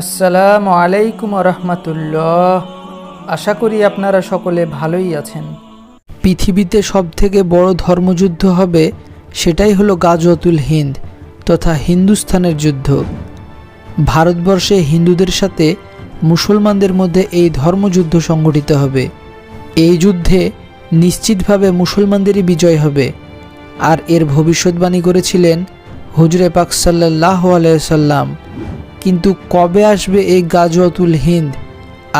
আসসালামু আলাইকুম রহমতুল্লাহ। আশা করি আপনারা সকলে ভালোই আছেন। পৃথিবীতে সবথেকে বড় ধর্মযুদ্ধ হবে সেটাই হলো গাজওয়াতুল হিন্দ তথা হিন্দুস্থানের যুদ্ধ। ভারতবর্ষে হিন্দুদের সাথে মুসলমানদের মধ্যে এই ধর্মযুদ্ধ সংগঠিত হবে। এই যুদ্ধে নিশ্চিতভাবে মুসলমানদেরই বিজয় হবে। আর এর ভবিষ্যৎবাণী করেছিলেন হুজরে পাক সাল্লাহ আলাইসাল্লাম কিন্তু কবে আসবে এই গাজওয়াতুল হিন্দ?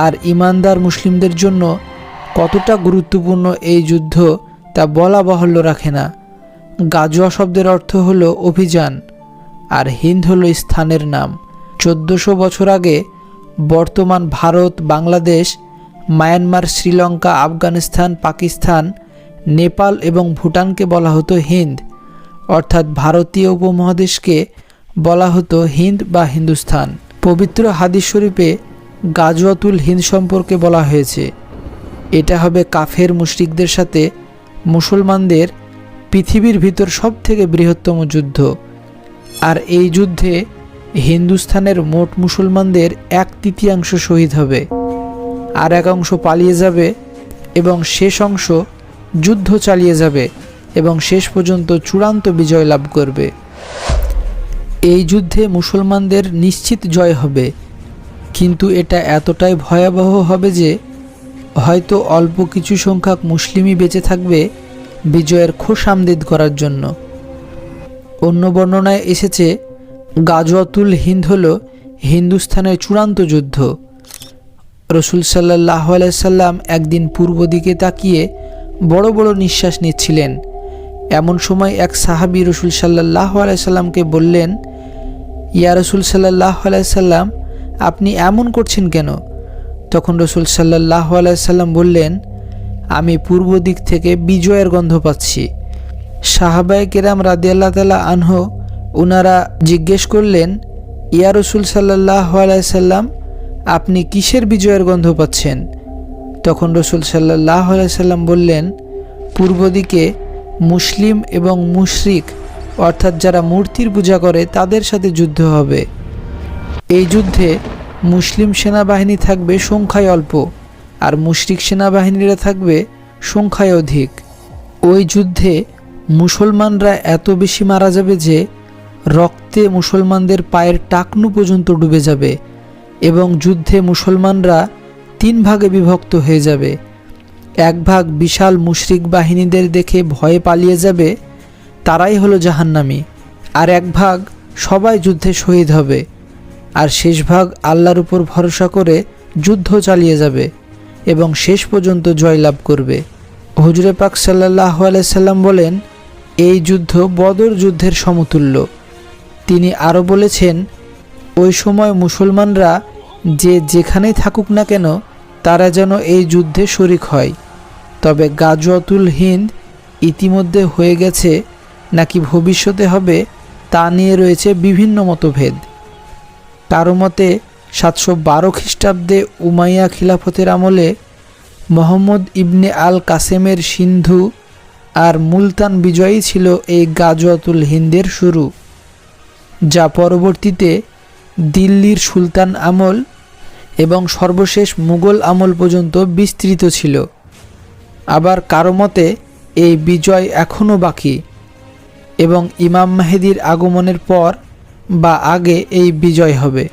আর ইমানদার মুসলিমদের জন্য কতটা গুরুত্বপূর্ণ এই যুদ্ধ তা বলা বাহুল্য রাখে না। গাজোয়া শব্দের অর্থ হলো অভিযান, আর হিন্দ হলো স্থানের নাম। চোদ্দোশো বছর আগে বর্তমান ভারত, বাংলাদেশ, মায়ানমার, শ্রীলঙ্কা, আফগানিস্তান, পাকিস্তান, নেপাল এবং ভুটানকে বলা হতো হিন্দ। অর্থাৎ ভারতীয় উপমহাদেশকে বলা হতো হিন্দ বা হিন্দুস্তান পবিত্র হাদিস শরীফে গাজওয়াতুল হিন্দ সম্পর্কে বলা হয়েছে। এটা হবে কাফের মুশরিকদের সাথে মুসলমানদের পৃথিবীর ভিতর সব থেকে বৃহত্তম যুদ্ধ। আর এই যুদ্ধে হিন্দুস্থানের মোট মুসলমানদের এক তৃতীয়াংশ শহীদ হবে। আর এক অংশ পালিয়ে যাবে এবং শেষ অংশ যুদ্ধ চালিয়ে যাবে এবং শেষ পর্যন্ত চূড়ান্ত বিজয় লাভ করবে। এই যুদ্ধে মুসলমানদের নিশ্চিত জয় হবে। কিন্তু এটা এতটাই ভয়াবহ হবে যে, হয়তো অল্প কিছু সংখ্যক মুসলিমই বেঁচে থাকবে বিজয়ের খোশামদিদ করার জন্য। অন্য বর্ণনায় এসেছে, গাজওয়াতুল হিন্দ হল হিন্দুস্থানের চূড়ান্ত যুদ্ধ। রসুল সাল্লাহ সাল্লাম একদিন পূর্ব দিকে তাকিয়ে বড় বড় নিঃশ্বাস নিচ্ছিলেন। এমন সময় এক সাহাবি রসুল সাল্লাহ আলাইসাল্লামকে বললেন ইয়া রসুল সাল্লাহ আলাইসাল্লাম আপনি এমন করছেন কেন? তখন রসুল সাল্লাহ আলাইসাল্লাম বললেন, আমি পূর্ব দিক থেকে বিজয়ের গন্ধ পাচ্ছি। সাহাবায় কেরাম রাদিয়াল্লাহ তালা আনহ ওনারা জিজ্ঞেস করলেন, ইয়া রসুল সাল্লাহ আলাইসাল্লাম আপনি কিসের বিজয়ের গন্ধ পাচ্ছেন? তখন রসুল সাল্লাহ আলাইসাল্লাম বললেন, পূর্ব দিকে মুসলিম এবং মুশরিক অর্থাৎ যারা মূর্তির পূজা করে তাদের সাথে যুদ্ধ হবে। এই যুদ্ধে মুসলিম সেনাবাহিনী থাকবে সংখ্যায় অল্প আর মুশরিক সেনাবাহিনীরা থাকবে সংখ্যায় অধিক। ওই যুদ্ধে মুসলমানরা এত বেশি মারা যাবে যে রক্তে মুসলমানদের পায়ের টাকনু পর্যন্ত ডুবে যাবে এবং যুদ্ধে মুসলমানরা তিন ভাগে বিভক্ত হয়ে যাবে। এক ভাগ বিশাল মুশরিক বাহিনীদের দেখে ভয়ে পালিয়ে যাবে তারাই হলো জাহান্নামি। আর এক ভাগ সবাই যুদ্ধে শহীদ হবে, আর শেষ ভাগ আল্লাহর উপর ভরসা করে যুদ্ধ চালিয়ে যাবে এবং শেষ পর্যন্ত জয়লাভ করবে। হুজুরে পাক সাল্লাহ আলাইসাল্লাম বলেন, এই যুদ্ধ বদর যুদ্ধের সমতুল্য। তিনি আরও বলেছেন, ওই সময় মুসলমানরা যে যেখানেই থাকুক না কেন, তারা যেন এই যুদ্ধে শরিক হয়। তবে গাজওয়াতুল হিন্দ ইতিমধ্যে হয়ে গেছে নাকি ভবিষ্যতে হবে তা নিয়ে রয়েছে বিভিন্ন মতভেদ। কারও মতে, সাতশো বারো খ্রিস্টাব্দে উমাইয়া খিলাফতের আমলে মোহাম্মদ ইবনে আল কাসেমের সিন্ধু আর মুলতান বিজয়ী ছিল এই গাজওয়াতুল হিন্দের শুরু, যা পরবর্তীতে দিল্লির সুলতান আমল এবং সর্বশেষ মুঘল আমল পর্যন্ত বিস্তৃত ছিল। আবার কারও মতে, এই বিজয় এখনও বাকি। এবং ইমাম মাহেদির আগমনের পর বা আগে এই বিজয় হবে।